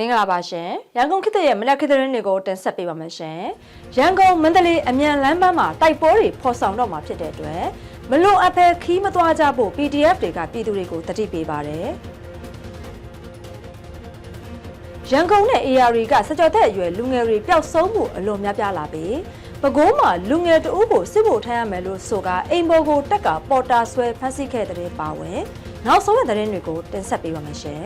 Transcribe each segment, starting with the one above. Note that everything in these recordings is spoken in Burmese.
မင်္ဂလာပါရှင်ရန်ကုန်ခေတ်သစ်ရဲ့မနက်ခေတ်သတင်းတွေကိုတင်ဆက်ပေးပါမယ်ရှင်ရန်ကုန်မန္တလေးအမြန်လမ်းပန်းမှာတိုက်ပွဲတွေဖော်ဆောင်တော့မှာဖြစ်တဲ့အတွက်မလွန်အပ်ပဲခီးမသွားကြဖို့ PDF တွေကပြည်သူတွေကိုတတိပေးပါတယ်ရန်ကုန်နဲ့ AR ကစကြဝဠာအရွယ်လူငယ်တွေပျောက်ဆုံးမှုအလွန်များပြားလာပြီးပဲခူးမှာလူငယ်တအုပ်ကိုစစ်ဖို့ထိုင်းရမယ်လို့ဆိုကအိမ်ဘော်ကိုတက်ကပေါ်တာဆွဲဖမ်းဆီးခဲ့တဲ့ပါဝင်နောက်ဆုံးတဲ့သတင်းတွေကိုတင်ဆက်ပေးပါမယ်ရှင်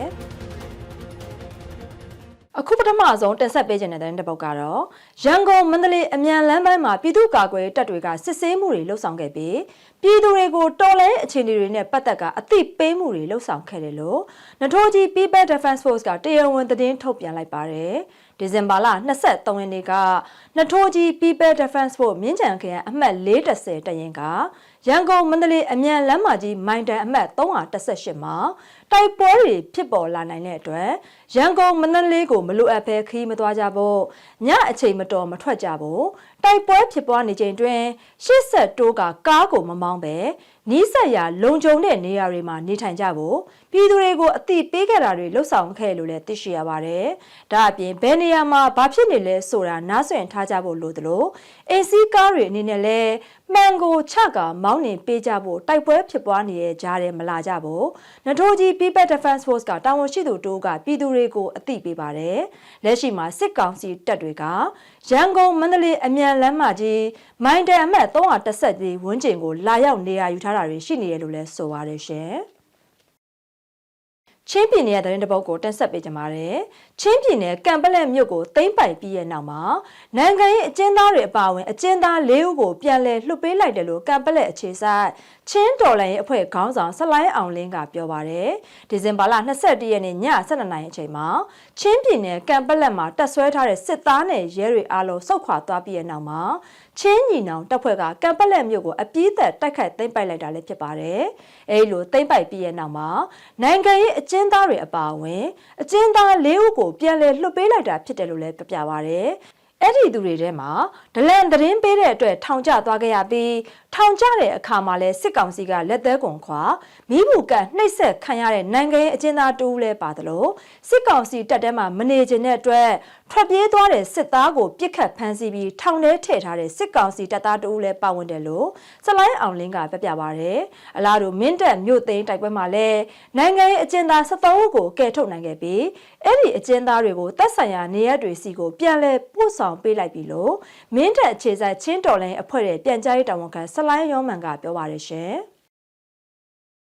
အခုပထမဆုံးတင်ဆက်ပေးခြင်းတဲ့တဲ့တစ်ပုတ်ကတော့ရန်ကုန်မန္တလေးအမြန်လမ်းပိုင်းမှာပြည်သူ့ကာကွယ်တပ်တွေကစစ်ဆေးမှုတွေလှုပ်ဆောင်ခဲ့ပြီးပြည်သူတွေကိုတော်လှန်အခြေအနေတွေနဲ့ပတ်သက်ကအသိပေးမှုတွေလှုပ်ဆောင်ခဲ့တယ်လို့နထိုးကြီး People Defense Force ကတရားဝင်သတင်းထုတ်ပြန်လိုက်ပါတယ်ဒီဇင်ဘာလ23ရက်နေ့ကနထိုးကြီး People Defense Force မြင်းကြံခရိုင်အမှတ်410တရင်က ရန်ကုန်မန္တလေးအမြန်လမ်းမကြီးမိုင်တန်အမှတ်318မှာတိုက်ပွဲတွေဖြစ်ပေါ်လာနိုင်တဲ့အတွက်ရန်ကုန်မန္တလေးကိုမလိုအပ်ဘဲခရီးမသွားကြဖို့ညအချိန်မတော်မထွက်ကြဖို့တိုက်ပွဲဖြစ်ပွားနေချိန်တွင်ရှစ်ဆက်တိုးကကားကိုမမောင်းပဲနီးစပ်ရာလုံခြုံတဲ့နေရာတွေမှာနေထိုင်ကြဖို့ ပြည်သူတွေကိုအသိပေးခဲ့တာတွေလှုပ်ဆောင်ခဲ့လို့လည်းသိရှိရပါတယ်။ဒါအပြင်ဘယ်နေရာမှာဘာဖြစ်နေလဲဆိုတာနားဆွင့်ထားကြဖို့လိုသလိုအေစီကားတွေအနေနဲ့လည်းမှန်ကိုချကမောင်းနှင်ပေးကြဖို့တိုက်ပွဲဖြစ်ပွားနေတဲ့ကြားထဲမလာကြဖို့နထိုးကြီး People Defense Force ကတာဝန်ရှိသူတို့ကပြည်သူတွေကိုအသိပေးပါတယ်။လက်ရှိမှာစစ်ကောင်စီတပ်တွေကရန်ကုန်မန္တလေးအမြန်လမ်းမကြီးမိုင်းတန်အမှတ်314ဝန်းကျင်ကိုလာရောက်နေရာယူထားတာတွေရှိနေတယ်လို့လည်းဆိုပါတယ်ရှင်။ ချင်းပြည်နယ်ရဲ့သတင်းတစ်ပုဒ်ကိုတင်ဆက်ပေးကြပါမယ်။ချင်းပြည်နယ်ကံပလက်မြို့ကိုသိမ်းပိုက်ပြီးရဲ့နောက်မှာနိုင်ငံရေးအကျဉ်းသားတွေအပါအဝင်အကျဉ်းသား၄ဦးကိုပြန်လည်လွှတ်ပေးလိုက်တယ်လို့ကံပလက်အခြေဆိုင်ချင်းတော်လိုင်းရဲ့အဖွဲ့ခေါင်းဆောင်ဆလိုင်းအောင်လင်းကပြောပါတယ်။ဒီဇင်ဘာလ22ရက်နေ့ည7:00နာရီအချိန်မှာချင်းပြည်နယ်ကံပလက်မှာတပ်ဆွဲထားတဲ့စစ်သားနဲ့ရဲတွေအားလုံးစုခွာသွားပြီးရဲ့နောက်မှာချင်းညီနောင်တပ်ဖွဲ့ကကံပလက်မြို့ကိုအပြည့်သက်တိုက်ခိုက်သိမ်းပိုက်လိုက်တာလည်းဖြစ်ပါတယ်။အဲဒီလိုသိမ်းပိုက်ပြီးရဲ့နောက်မှာနိုင်ငံရေးအကျဉ်းသားတွေအပါအဝင်အကျဉ်းသား၄ဦးကိုပြန်လည်လွှတ်ပေးလိုက်တာဖြစ်တယ်လို့လည်းပြပြပါဗျ။အဲ့ဒီသူတွေထဲမှာဒလန်သတင်းပေးတဲ့အတွက်ထောင်ကျသွားခဲ့ရပြီးထောင်ကျတဲ့အခါမှာလဲစစ်ကောင်စီကလက်သေးကွန်ခွာမိမှုကနှိပ်စက်ခံရတဲ့နိုင်ငံရေးအကျဉ်းသားတူလဲပါသလိုစစ်ကောင်စီတပ်ထဲမှာမနေခြင်းတဲ့အတွက်ထွက်ပြေးသွားတဲ့စစ်သားကိုပြစ်ခတ်ဖမ်းဆီးပြီးထောင်ထဲထည့်ထားတဲ့စစ်ကောင်စီတပ်သားတူလဲပါဝင်တယ်လို့စလိုင်းအောင်လင်းကပြပြပါရယ်အလားတူမင်းတပ်မြို့သိမ်းတိုက်ပွဲမှာလဲနိုင်ငံရေးအကျဉ်းသား73ဦးကိုကယ်ထုတ်နိုင်ခဲ့ပြီးအဲ့ဒီအကျဉ်းသားတွေကိုတပ်ဆိုင်ရာနေရာတွေစီကိုပြန်လဲပို့ဆောင်ပေးလိုက်ပြီလို့မင်းတပ်အခြေစိုက်ချင်းတော်လိုင်းအဖွဲ့ရဲ့ပြန်ကြားရေးတာဝန်ခံဆလိုင်းရောမန်ကပြောပါရရှင်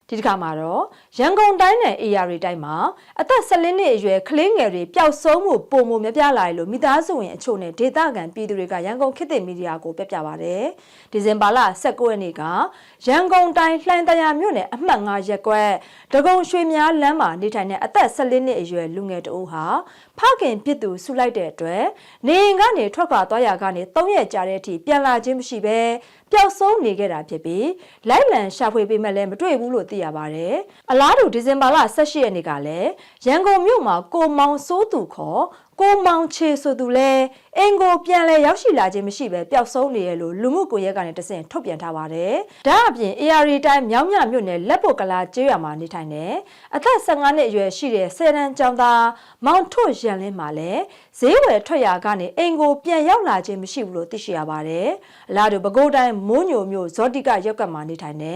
ဒီတစ်ခါမှာတော့ရန်ကုန်တိုင်းနယ် AR တိုင်းမှာအသက်14နှစ်အရွယ်ကလေးငယ်တွေပျောက်ဆုံးမှုပုံမများပြားလာတယ်လို့မိသားစုဝင်အချို့နဲ့ဒေသခံပြည်သူတွေကရန်ကုန်ခေတ်သစ်မီဒီယာကိုပြပြပါဗျ။ဒီဇင်ဘာလ19ရက်နေ့ကရန်ကုန်တိုင်းလှိုင်တရာမြို့နယ်အမှတ်9ရပ်ကွက်ဒဂုံရွှေများလမ်းမှာနေထိုင်တဲ့အသက်14နှစ်အရွယ်လူငယ်တဦးဟာဖခင်ပြစ်သူဆုလိုက်တဲ့အတွက်နေအိမ်ကနေထွက်ခွာသွားရကနေ3ရက်ကြာတဲ့အထိပြန်လာခြင်းမရှိဘဲ ပျောက်ဆုံးနေခဲ့တာဖြစ်ပြီးလိုက်လံရှာဖွေပေးမဲ့လည်းမတွေ့ဘူးလို့သိရပါတယ်။အလားတူဒီဇင်ဘာလ18ရက်နေ့ကလည်းရန်ကုန်မြို့မှာကိုမောင်စိုးသူခေါ် ကိုမောင်ချေဆိုသူလဲအင်ကိုပြန်လဲရောက်ရှိလာခြင်းမရှိပဲပျောက်ဆုံးနေရလို့လူမှုကွန်ရက်ကနေတဆင့်ထုတ်ပြန်ထားပါတယ်။ဒါအပြင် AR တိုင်းမြောင်းမြမြို့နယ်လက်ပုတ်ကလာကျေးရွာမှာနေထိုင်နေအသက်15နှစ်အရွယ်ရှိတဲ့ဆယ်တန်းကျောင်းသားမောင်ထွတ်ရန်လင်းမှာလည်းဈေးဝယ်ထွက်ရာကနေအင်ကိုပြန်ရောက်လာခြင်းမရှိဘူးလို့သိရှိရပါတယ်။အလားတူပဲခူးတိုင်းမိုးညိုမြို့ဇောတိကရုပ်ကမှာနေထိုင်နေ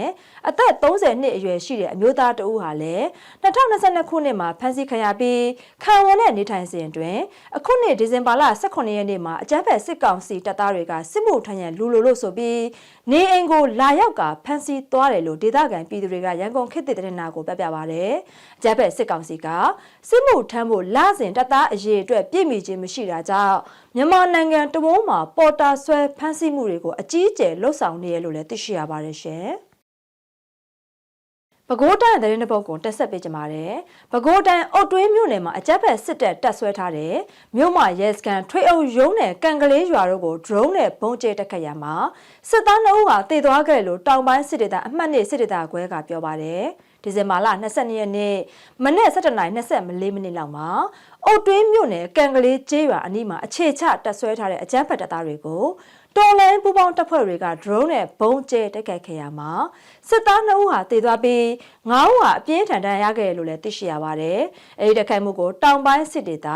အသက်30နှစ်အရွယ်ရှိတဲ့အမျိုးသားတဦးဟာလည်း2022ခုနှစ်မှာဖမ်းဆီးခံရပြီးခံဝန်နဲ့နေထိုင်စဉ်အတွင်းအခုနှစ်ဒီဇင်ဘာလ18ရက်နေ့မှာအကြမ်းဖက်စစ်ကောင်စီတပ်သားတွေကစစ်မှုထမ်းရန်လူလိုလို့ဆိုပြီးနေအိမ်ကိုလာရောက်ကဖမ်းဆီးသွားတယ်လို့ဒေသခံပြည်သူတွေကရန်ကုန်ခေတ်သစ်တဲ့နာကိုပြပြပါဗျ။အကြမ်းဖက်စစ်ကောင်စီကစစ်မှုထမ်းဖို့လစဉ်တပ်သားအရေးအတွက်ပြည့်မီခြင်းမရှိတာကြောင့်မြန်မာနိုင်ငံတဝန်းမှာပေါ်တာဆွဲဖမ်းဆီးမှုတွေကိုအကြီးအကျယ်လှုပ်ဆောင်နေရလို့လည်းသိရှိရပါတယ်ရှင်။ ပဲခူးတိုင်းသတင်းတစ်ပုဒ်ကိုတက်ဆက်ပေးကြပါမယ်။ပဲခူးတိုင်းအုတ်တွင်းမြို့နယ်မှာအကြက်ဖက်စစ်တပ်တပ်ဆွဲထားတဲ့မြို့မှာရဲစခန်းထွေအုပ်ရုံးနဲ့ကံကလေးရွာတို့ကို drone နဲ့ပုံကျဲတက်ခတ်ရမှာစစ်သားနှုတ်ဟာတည်သွားခဲ့လို့တောင်ပိုင်းစစ်ဒေသအမှတ်နှစ်စစ်ဒေသခွဲကပြောပါတယ်။ဒီဇင်ဘာလ22ရက်နေ့မနေ့17:24မိနစ်လောက်မှာအုတ်တွင်းမြို့နယ်ကံကလေးကျေးရွာအနီးမှာအခြေချတပ်ဆွဲထားတဲ့အကြမ်းဖက်တပ်သားတွေကို တော်လိုင်းပူပေါင်းတပ်ဖွဲ့တွေက drone နဲ့ဘုံကျဲတိုက်ခိုက်ခဲ့ရမှာစစ်သား2ဦးဟာတေသွားပြီး9ဦးဟာအပြင်းထန်ဒဏ်ရာရခဲ့တယ်လို့လည်းသိရှိရပါတယ်။အဲဒီတိုက်ခိုက်မှုကိုတောင်ပိုင်းစစ်ဒေသ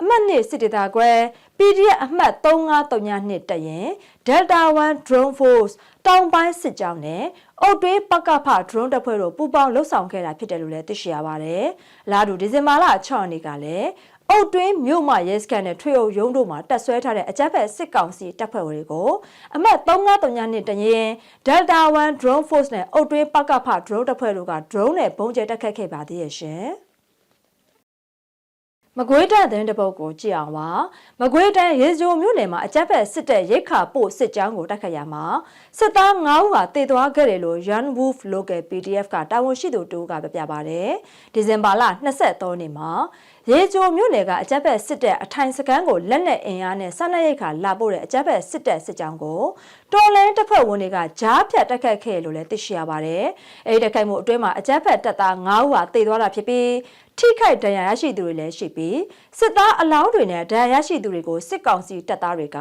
အမှတ်1စစ်ဒေသခွဲ PDF အမှတ်3532တက်ရင် Delta 1 Drone Force တောင်ပိုင်းစစ်ကြောင်းနဲ့အုတ်တွင်းပကဖ drone တပ်ဖွဲ့တို့ပူးပေါင်းလှုပ်ဆောင်ခဲ့တာဖြစ်တယ်လို့လည်းသိရှိရပါတယ်။လာတူဒီဇင်ဘာလ6ရက်နေ့ကလည်း အုတ်တွင်းမြို့မရဲစခန်းနဲ့ထွေအုပ်ရုံးတို့မှာတက်ဆွဲထားတဲ့အကြမ်းဖက်စစ်ကောင်စီတပ်ဖွဲ့တွေကိုအမှတ်3932နှစ်တရင် Delta 1 Drone Force နဲ့အုတ်တွင်းပကဖ drone တပ်ဖွဲ့တို့က drone နဲ့ဘုံကျဲတက်ခတ်ခဲ့ပါသေးရဲ့ရှင်။မကွေးတန်တဲ့တပုတ်ကိုကြည့်အောင်ပါမကွေးတန်ရေစကြိုမြို့နယ်မှာအကြက်ဖက်စစ်တပ်ရိတ်ခါပို့စစ်ကြောင်းကိုတိုက်ခတ်ရမှာစစ်သား9ဦးဟာတေသွားခဲ့တယ်လို့ Yan Wolf Local PDF ကတာဝန်ရှိသူတူကပြပြပါတယ်ဒီဇင်ဘာလ23နေ့မှာ ရေကြိုမြို့နယ်ကအကြက်ဖက်စစ်တပ်အထိုင်စခန်းကိုလက်နက်အင်အားနဲ့ဆက်လက်ရိတ်ခါလာပို့တဲ့အကြက်ဖက်စစ်တပ်စစ်ကြောင်းကိုတော်လန်တပ်ဖွဲ့ဝင်တွေကကြားဖြတ်တိုက်ခတ်ခဲ့လို့လည်းသိရှိရပါတယ်အဲဒီတိုက်ခိုက်မှုအတွင်းမှာအကြက်ဖက်တပ်သား9ဦးဟာတေသွားတာဖြစ်ပြီးထိခိုက်ဒဏ်ရာရရှိသူတွေလည်းရှိပြီးစစ်သားအလောင်းတွေနဲ့ဒဏ်ရာရရှိသူတွေကိုစစ်ကောင်စီတပ်သားတွေက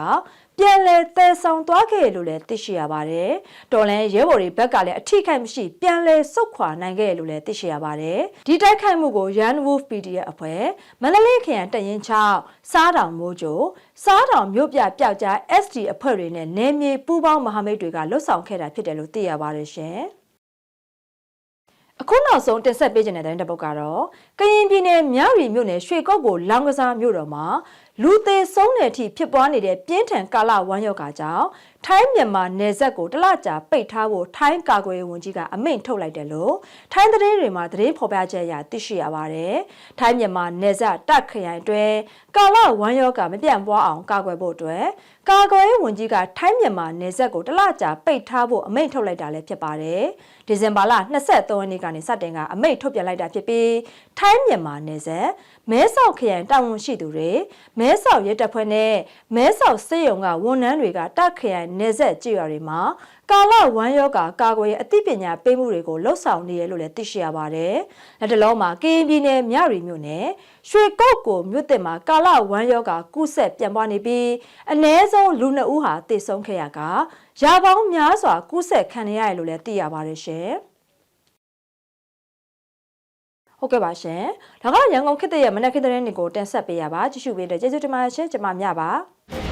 ပြန်လည်တည်ဆောင်သွားခဲ့လို့လည်းသိရှိရပါတယ်။တော်လန်ရဲဘော်တွေဘက်ကလည်းအထိခိုက်မရှိပြန်လည်ဆုတ်ခွာနိုင်ခဲ့လို့လည်းသိရှိရပါတယ်။ဒီတိုက်ခိုက်မှုကို Yan Wolf PDF အဖွဲ့မန္တလေးခရိုင်တရင်6စားတောင်မိုးကြိုစားတောင်မြို့ပြပျောက်ကြား SD အဖွဲ့တွေနဲ့နယ်မြေပူးပေါင်းမဟာမိတ်တွေကလှုပ်ဆောင်ခဲ့တာဖြစ်တယ်လို့သိရပါတယ်ရှင်။အခုနောက်ဆုံးတင်ဆက်ပေးခြင်းတဲ့တဲ့တစ်ပုတ်ကတော့ကရင်ပြည်နယ်မြောက်ရီမြို့နယ်ရွှေကုတ်ကိုလောင်ကစားမြို့တော်မှာ လူသေးဆုံးတဲ့အထိဖြစ်ပွားနေတဲ့ပြင်းထန်ကာလဝမ်းရောဂါကြောင့်ထိုင်းမြန်မာနယ်စပ်ကိုတလကြာပိတ်ထားဖို့ထိုင်းကာကွယ်ရေးဝန်ကြီးကအမိန့်ထုတ်လိုက်တယ်လို့ထိုင်းသတင်းတွေမှာသတင်းဖော်ပြချက်အရသိရှိရပါတယ်။ထိုင်းမြန်မာနယ်စပ်တပ်ခရိုင်တွင်ကာလဝမ်းရောဂါမပြန့်ပွားအောင်ကာကွယ်ဖို့အတွက်ကာကွယ်ရေးဝန်ကြီးကထိုင်းမြန်မာနယ်စပ်ကိုတလကြာပိတ်ထားဖို့အမိန့်ထုတ်လိုက်တာလည်းဖြစ်ပါတယ်။ဒီဇင်ဘာလ23ရက်နေ့ကနေစတင်ကအမိန့်ထုတ်ပြန်လိုက်တာဖြစ်ပြီးထိုင်းမြန်မာနယ်စပ်မဲဆောက်ခရိုင်တာဝန်ရှိသူတွေမဲဆောက်ရဲတပ်ဖွဲ့နဲ့မဲဆောက်စစ်ရုံကဝန်ထမ်းတွေကတပ်ခရိုင်နယ်စပ်ကြေးရွာတွေမှာကာလဝမ်းယောဂါကာကွယ်ရေးအသိပညာပေးမှုတွေကိုလှုပ်ဆောင်နေရလို့လည်းသိရှိရပါတယ်။လက်တလုံးမှာကရင်ပြည်နယ်မြရီမြို့နယ်ရွှေကုတ်ကိုမြို့တင်မှာကာလဝမ်းယောဂါကုဆက်ပြန်ပွားနေပြီးအ ਨੇ ဆုံးလူနှစ်ဦးဟာတေဆုံးခဲ့ရကရာပေါင်းများစွာကုဆက်ခံရရလို့လည်းသိရပါတယ်ရှင်။ ဟုတ်ကဲ့ပါရှင်။ဒါကရန်ကုန်ခေတ်ရဲ့မနက်ခေတ်တဲ့နေ့ကိုတင်ဆက်ပေးရပါကြည့်ရှုပေးတဲ့ကျေးဇူးတင်ပါတယ်ရှင်ကျွန်မမြပါ။